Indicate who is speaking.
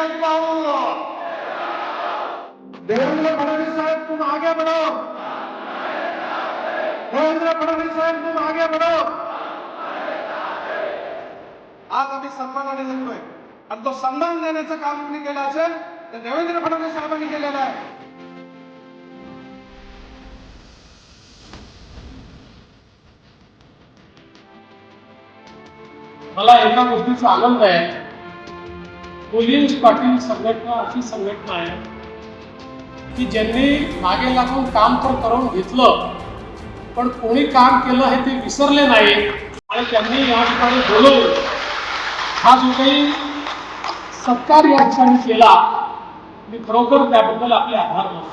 Speaker 1: विकास पाओ देवेंद्र फडणवीस साहेब तुम आगे बढ़ो. देवेंद्र फडणवीस साहेब तुम आगे बढ़ो. आज आम्ही सन्मानाने जगतोय आणि तो सन्मान देण्याचं काम तुम्ही केलं असेल तर देवेंद्र फडणवीस साहेबांनी केलेलं आहे.
Speaker 2: मला एका गोष्टीचा आनंद आहे. पोलीस पाटील संघटना अशी संघटना आहे की ज्यांनी मागे लागून काम तर करून घेतलं पण कोणी काम केलं हे ते विसरले नाही. आणि त्यांनी या ठिकाणी बोलवलं. हा जो काही सत्कार या ठिकाणी केला मी खरोखर त्याबद्दल आपले आभार मानतो.